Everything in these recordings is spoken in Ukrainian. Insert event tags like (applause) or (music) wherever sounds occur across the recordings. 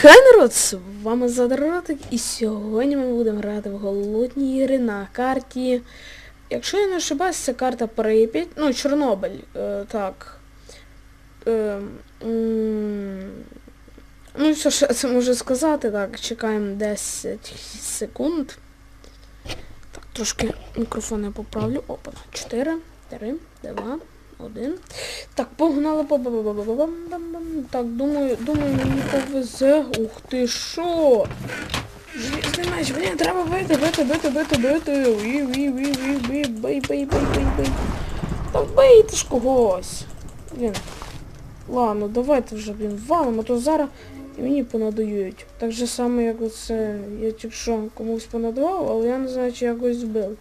Хай народ, з вами Задротик, і сьогодні ми будемо грати в голодні ігри на карті. Якщо я не ошибаюсь, це карта Прип'ять, ну, Чорнобиль, е, так. Е, м, ну, що ж я це можу сказати, так, чекаємо 10 секунд. Так, трошки мікрофон я поправлю. Опа, 4, 3, 2, 1. Так, погнали по Так, думаю, думаю, мені повезе. Ух ти що? Железний меч, блін, треба бити, бити, бити, бити, бити. Уі, уі, уі, уі, уі, бий, бий, бий, бий, бий. Так бийте ж когось. Блін. Ладно, давайте вже, блін, валимо, а то зараз і мені понадають. Так же саме, як оце, я тільки що комусь понадавав, але я не знаю, чи якось збив.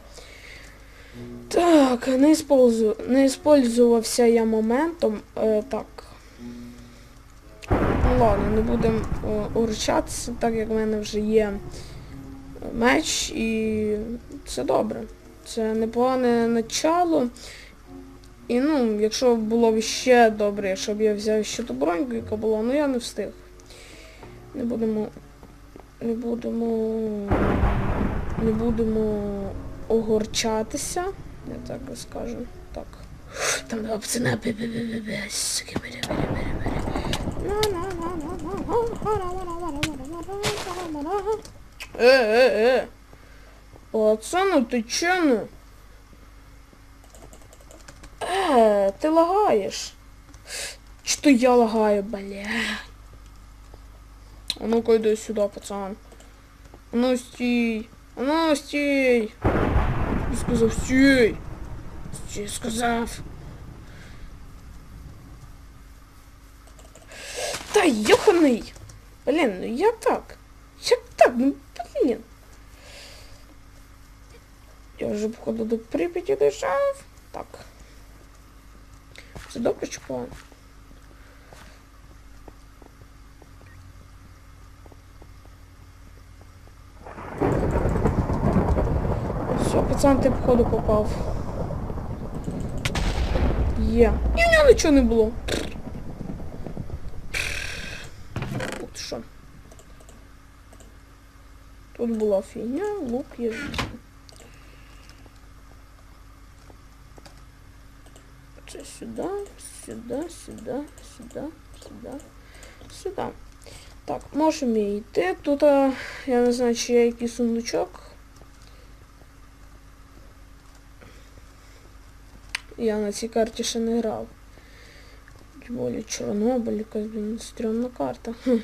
Так, не, использую, не использувався я моментом. Е, так. Ну ладно, не будемо е, урчатися, так як в мене вже є меч і це добре. Це непогане начало. І ну, якщо було б ще добре, якщо б я взяв ще ту броньку, яка була, ну я не встиг. Не будемо. Не будемо. Не будемо огорчатися. Я так скажу. Так. Там два пацана. бе-бе-бе-бе-бе, суки, бе-бе-бе-бе-бе. Е, е, е. Пацану, ти че ну? Е, ти лагаєш. Чи то я лагаю, бля? А ну-ка йди сюди, пацан. А ну стій. А ну стій. Я сказав стій. Стій, сказав. Та йоханий. Блін, ну як так? Як так? Ну блін. Я вже походу до Прип'яті дійшов. Так. Все добре чи погано? Все, пацан, ти походу попав. Є. І в нього нічого не було. Ти що. Тут була фігня, лук є. Це сюди, сюди, сюди, сюди, сюди, сюди. Так, можемо йти. Тут, я не знаю, чи є якийсь сундучок. Я на цій карті ще не грав. Тим Чорнобиль, якась, блін, стрьомна карта. Хм.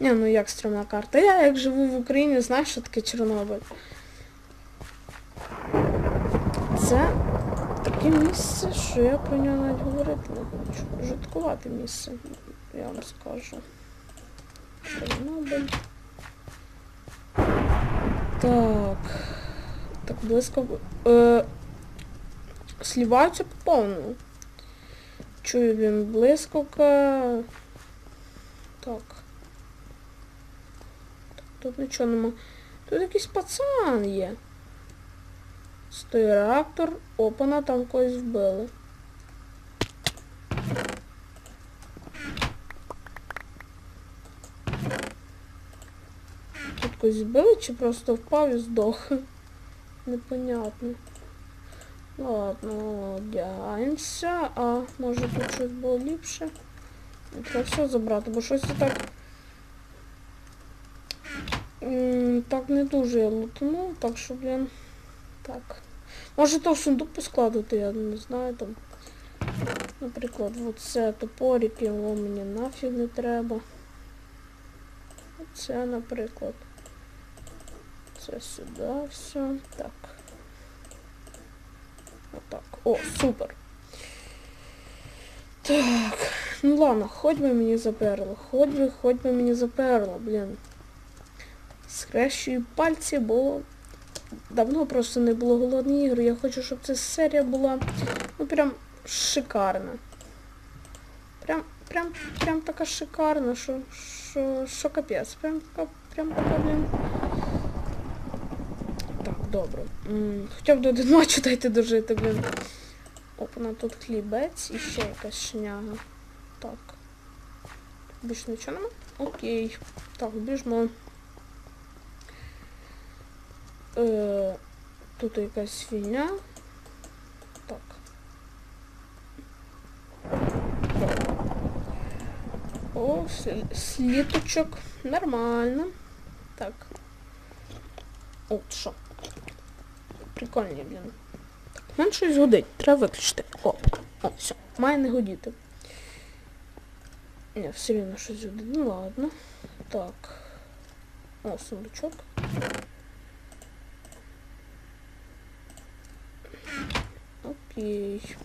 Ні, ну як стрьомна карта? Я як живу в Україні, знаю, що таке Чорнобиль. Це таке місце, що я про нього навіть говорити не хочу. Жуткувате місце, я вам скажу. Чорнобиль. Так. Так близько. Е, Сліваються по повному. Чую він блискавка. Так. Тут нічого нема. Тут якийсь пацан є. Стоїть реактор. Опана там когось вбили. Тут когось вбили чи просто впав і здох? (laughs) Непонятно. Ладно, одягаємося. А може тут щось було ліпше? Треба все забрати, бо щось так. Так не дуже я лутнув, так що, блін. Так. Може то в сундук поскладати, я не знаю там. Наприклад, оце топорик, його мені нафіг не треба. Оце, наприклад. Це сюди все. Так. Отак. О, супер. Так. Ну ладно, хоч би мені заперло. Хоч би, хоч би мені заперло, блін. Схрещую пальці, бо давно просто не було голодні ігри. Я хочу, щоб ця серія була ну прям шикарна. Прям, прям, прям така шикарна, що, що, що капець. Прям прям така, блін. Добре. Хоча б до один матчу дайте дожити, блін. Опана, тут хлібець і ще якась шняга. Так. Більше нічого нема? Окей. Так, біжмо. Е, тут якась фігня. Так. О, сліточок. Нормально. Так. От що. Прикольні, блін. Так, мене щось гудить. Треба виключити. Оп. О, все. Має не гудіти. Ні, все рівно щось гудить. Ну ладно. Так. О, сундучок. Окей.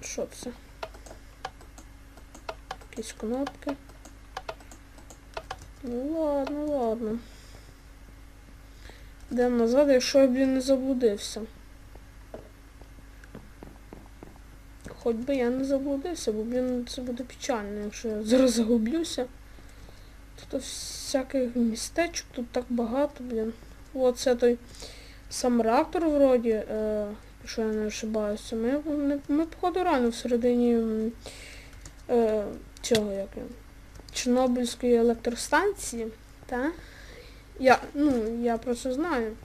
Що це? Якісь кнопки. Ну ладно, ладно. Йдемо назад, якщо я, блін, не заблудився. Хоч би я не заблудився, бо, блін, це буде печально, якщо я зараз загублюся. Тут всяких містечок, тут так багато, блін. От це той сам реактор вроді, е, якщо я не ошибаюся. Ми, ми, ми походу рано всередині е, цього як він, Чорнобильської електростанції, та? Я, ну, я просто знаю.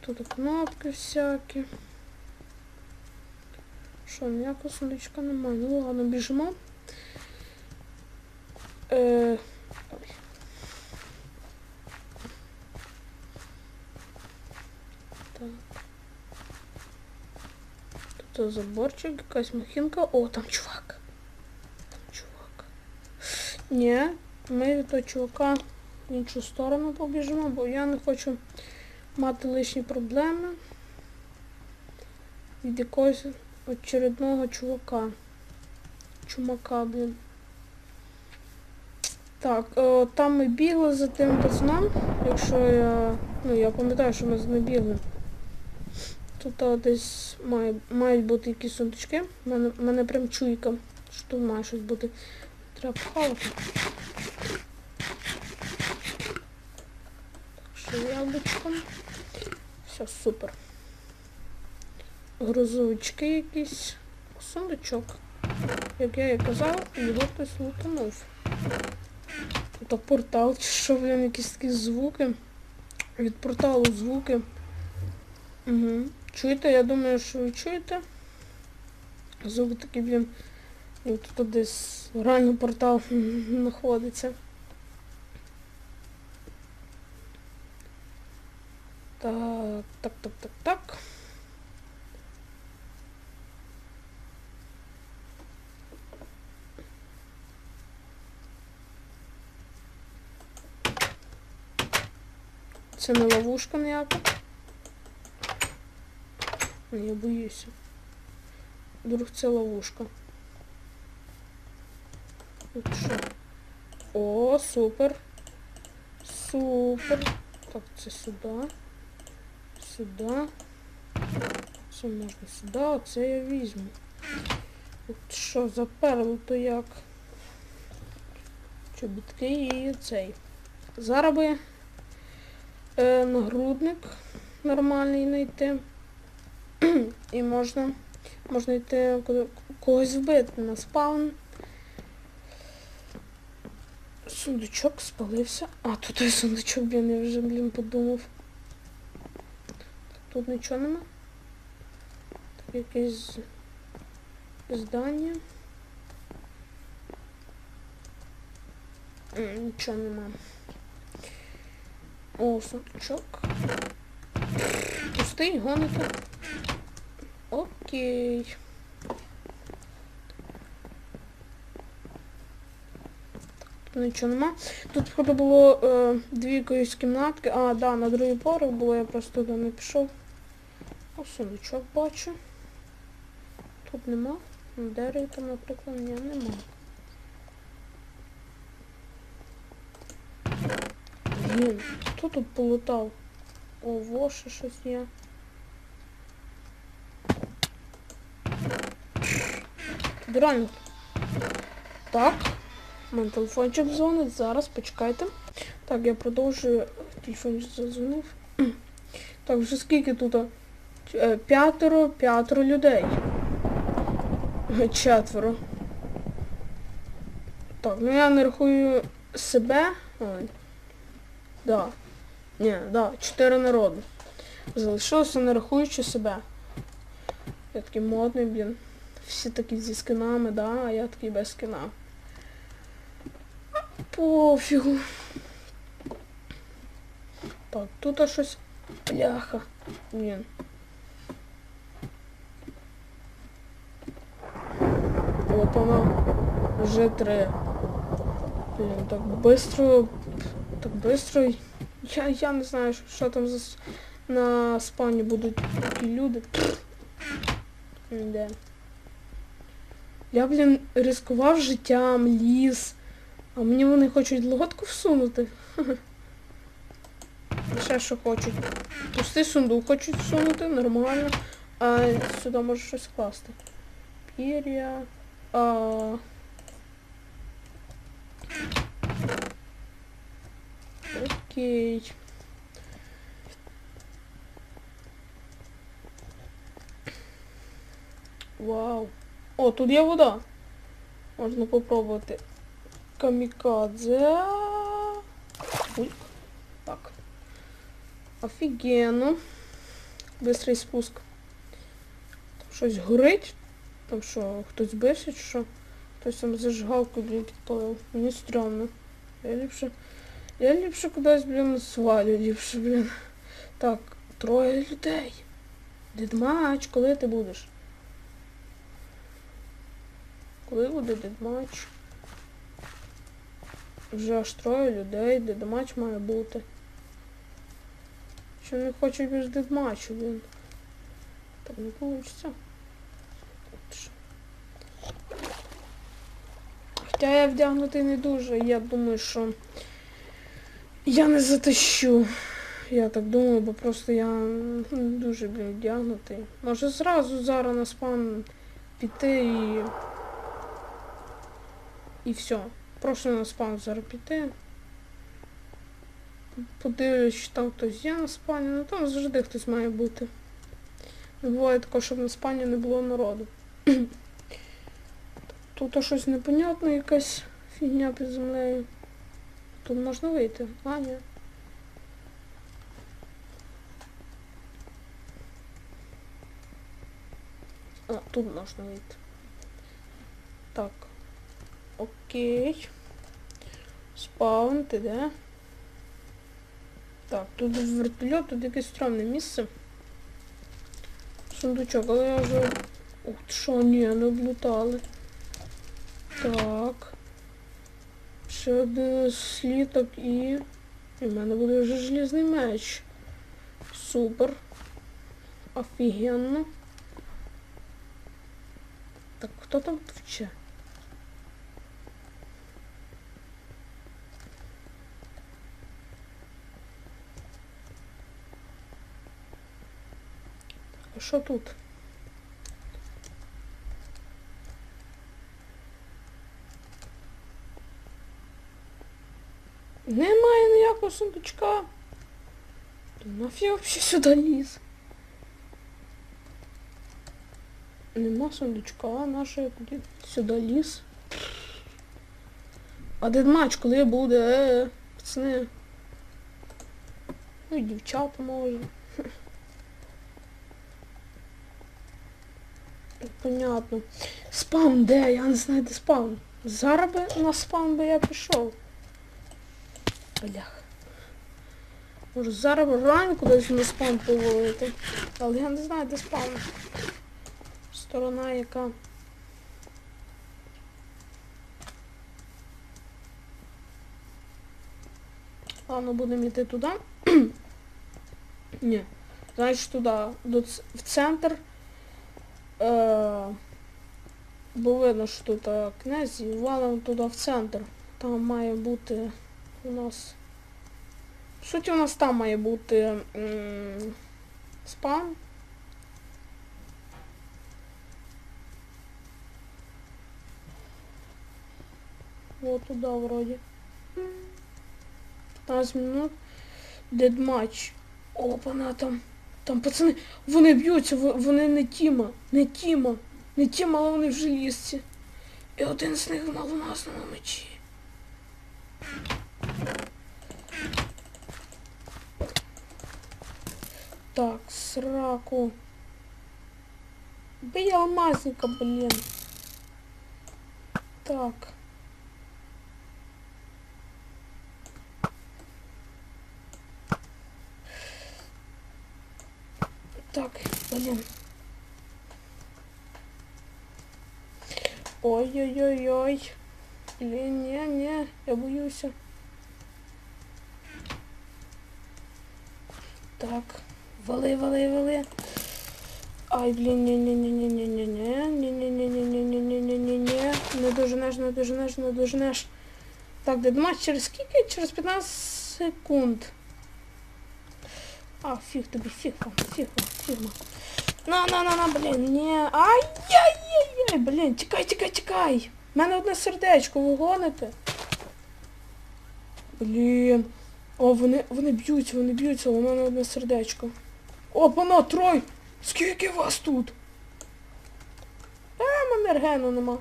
Тут кнопки всякі. Що, ніякого сундучка немає. Ну ладно, біжимо. Е... Так. Тут заборчик, якась махінка. О, там чувак. Ні, ми від того чувака в іншу сторону побіжимо, бо я не хочу мати лишні проблеми від якогось очередного чувака. Чумака, блін. Так, о, там ми бігли за тим пацаном, якщо я... Ну, я пам'ятаю, що ми з ним бігли. Тут о, десь має, мають бути якісь сундучки. У мене, мене прям чуйка, що тут має щось бути. Треба пхавати. Так що яблучко. Все, супер. Грузовички якісь. Сундучок. Як я і казав, його хтось лутанув. Тут портал, чи що, блін, якісь такі звуки. Від порталу звуки. Угу. Чуєте? Я думаю, що ви чуєте. Звуки такі, блін. І тут десь реально портал (laughs) знаходиться. Так, так, так, так, так. Це не ловушка ніяка. Я боюся. Вдруг це ловушка. Тут що? О, супер. Супер. Так, це сюди. Сюди. Це можна сюди, оце я візьму. От що, за заперло то як? Чобітки і цей. Зараз би е, нагрудник нормальний знайти. І можна можна йти когось вбити на спаун. Сундучок спалився. А, тут той сундучок, блін, я вже, блін, подумав. Тут нічого нема. Так, якесь здання. Нічого нема. О, сундучок. Пустий, гоните. Окей. Тут нічого нема. Тут входу було е, дві якоїсь кімнатки. А, да, на другий поверх було, я просто туди не пішов. О, сундучок бачу. Тут нема. На там, наприклад, ні, нема. Блін, хто тут полутав? О, во, ще щось є. Тут Так. Мене телефончик дзвонить. Зараз, почекайте. Так, я продовжую. Телефончик задзвонив. (clears throat) Так, вже скільки тут? Е, П'ятеро, п'ятеро людей. Четверо. Так, ну я не рахую себе. Ой. Да. Ні, да, чотири народи. Залишилося не рахуючи себе. Я такий модний, блін. Всі такі зі скинами, да, а я такий без скина. Пофігу. Так, тут аж щось. Бляха. Блін. Опана. Вже три. Блін, так быстро. Так быстро. Я, я не знаю, що там за на спавні будуть такі люди. Де. Я, блін, ризикував життям, ліс. А мені вони хочуть лодку всунути. (laughs) Ще що хочуть. Пустий сундук хочуть всунути, нормально. А сюди може щось класти. Пір'я. А... Окей. Вау. О, тут є вода. Можна попробувати. Камікадзе. Ой. Так. Офігенно. Бистрий спуск. Там щось горить. Там що, хтось бився чи що? Хтось там зажигалку, блін, підпалив. Мені стрьомно. Я ліпше. Я ліпше кудись, блін, свалю, ліпше, блін. Так, троє людей. Дедмач, коли ти будеш? Коли буде дедмач? Вже аж троє людей, дедмач має бути. Що не хочуть без дедмачу, блін. Так не получится. Хоча я вдягнутий не дуже, я думаю, що я не затащу. Я так думаю, бо просто я не дуже блін, вдягнутий. Може зразу зараз на спам піти і. І все. Просто на зараз піти. Подивлюсь, чи там хтось є на спані, ну там завжди хтось має бути. Не буває такого, щоб на спані не було народу. (clears throat) Тут щось непонятне, якась фігня під землею. Тут можна вийти. А, ні. А, тут можна вийти. Так. Окей. Спаун, ти де? Так, тут вертольот, тут якесь стрьомне місце. Сундучок, але я вже... Ух, що, ні, не облутали. Так. Ще один сліток і... І в мене буде вже желізний меч. Супер. Офігенно. Так, хто там вче? Що тут? Немає ніякого сундучка. Нафіг вообще сюди ліз? Нема сундучка, я тоді сюди ліз. А дедмач коли буде, е, пацани? Ну і дівчата може. Понятно. Спаун де? Я не знаю, де спаун. Зараз би на спаун би я пішов. Блях. Може зараз реально кудись на спаун повалити. Але я не знаю, де спаун. Сторона яка. Ладно, будемо йти туди. (clears throat) Ні. Значить туди, в центр. Е, бо видно, що тут е, князь, і валимо туди в центр. Там має бути у нас. В суті, у нас там має бути спам. Вот туда вроде. 15 минут. Дедматч. Опана там. Там пацани, вони б'ються, вони не Тіма. Не Тіма. Не ті мало вони в желізці. І один з них в алмазному мечі. Так, сраку. Бей алмазника. Так. Так, блин. Ой-ой-ой-ой. Блин, не-не, я боюсь. Так, вали, вали, вали. Ай, блін, ні ні ні ні ні ні ні ні ні ні ні ні ні ні ні ні ні Не доженеш, не доженеш, не доженеш. Так, дедматч через скільки? Через 15 секунд. А, фіг тобі, фіг вам, фіг вам, фіг вам. На, на, на, на, блін, ні. Ай-яй-яй-яй, блін, тікай, тікай, тікай. У мене одне сердечко, ви гоните? Блін. О, вони, вони б'ються, вони б'ються, у мене одне сердечко. О, пана, трой! Скільки вас тут? Е, мене нема.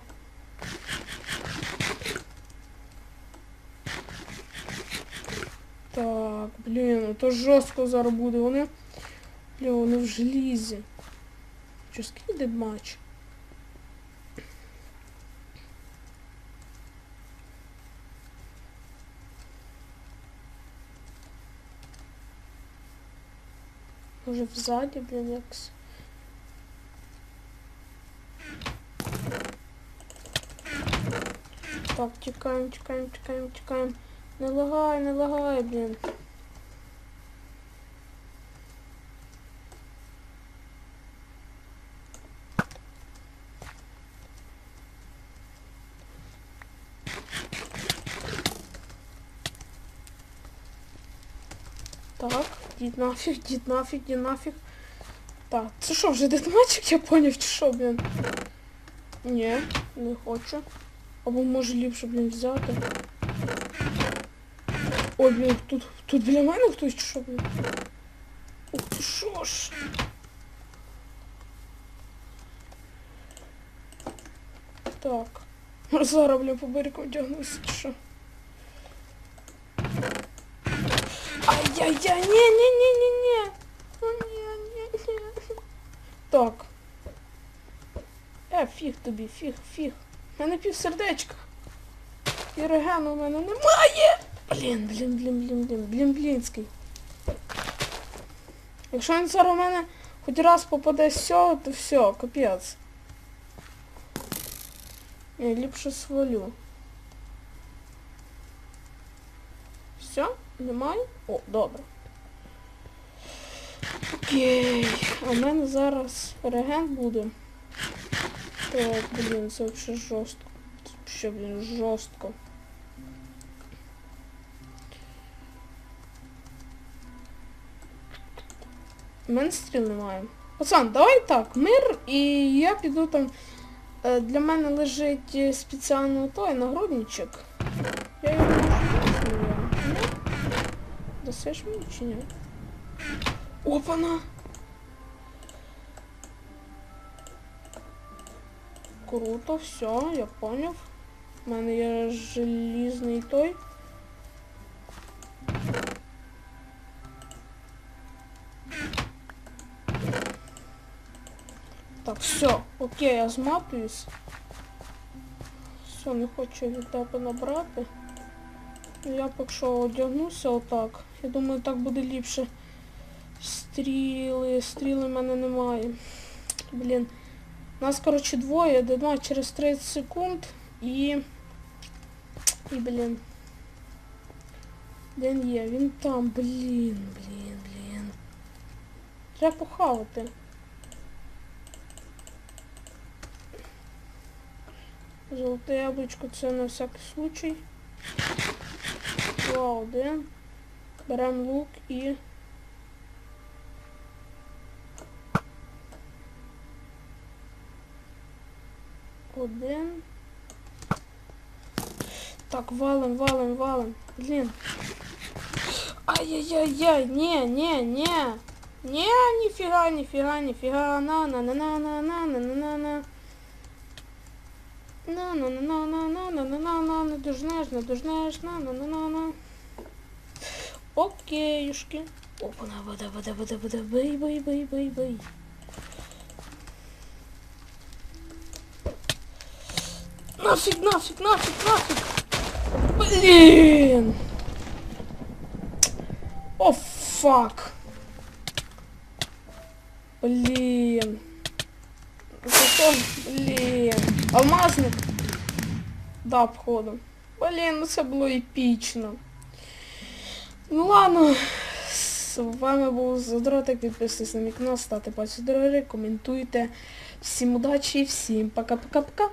Так, блін, то жорстко зараз буде. Вони. Блін, вони в желізі just kill the match. Може взаді, блін, якось. Так, чекаємо, чекаємо, чекаємо, чекаємо. Не лагай, не лагай, блін. Дід нафіг, дід нафіг, дід нафіг. Так, це що, вже дедматчик, я поняв, чи що, блін? Ні, не хочу. Або може ліпше, блін, взяти. Ой, блін, тут, тут біля мене хтось чи що, блін? Ух ти що ж? Так. Зараз, блін, по берегу вдягнуся, чи що? Ай-яй-яй, ні, ні. Так. Е, фіг тобі, фіг, фіг. У мене пів сердечка. І регену у мене немає. Блін, блін, блін, блін, блін, блін, блінський. Якщо він зараз у мене хоч раз попаде з то все, капець. Я ліпше свалю. Все? Немає? О, добре. Окей. А в мене зараз реген буде. Так, блін, це взагалі жорстко. Взагалі, блін, жорстко. У мене стріл немає. Пацан, давай так, мир, і я піду там. Е, Для мене лежить е, спеціально той нагрудничок. Я його можу взяти, наверно. Ні? Дасиш мені чи ні? Опана! Круто, все, я поняв. У мене є желізний той. Так, все, окей, я зматуюсь. Все, не хочу від тебе набрати. Я поки що одягнуся отак. Я думаю, так буде ліпше. Стріли, стріли в мене немає. Блін. Нас, коротше, двоє, дедма через 30 секунд і... І, блін. Де він є? Він там, блін, блін, блін. Треба похавати. Золоте яблучко це на всякий случай. Два, один. Беремо лук і... Один. Так, валим, валим, валим. Блін. Ай-яй-яй-яй, не, не, не. Не, нифига, нифига, нифига, на, на, на, на, на, на, на, на, на, на. На на на на на на на на на на не дожнеш, не дожнеш, на на на на на. Окейшки. Опана, вода, вода, вода, вода, бий, бий, бий, бий, бий. Нафиг, нафиг, нафиг, нафиг. Блин. О, фак. Блин. Зато, блін. Алмазник. Да, походу. Блін, ну це було епічно. Ну ладно. З вами був Задротик. Підписуйтесь на мій канал, ставте пальці дороги, коментуйте. Всім удачі, всім пока-пока-пока.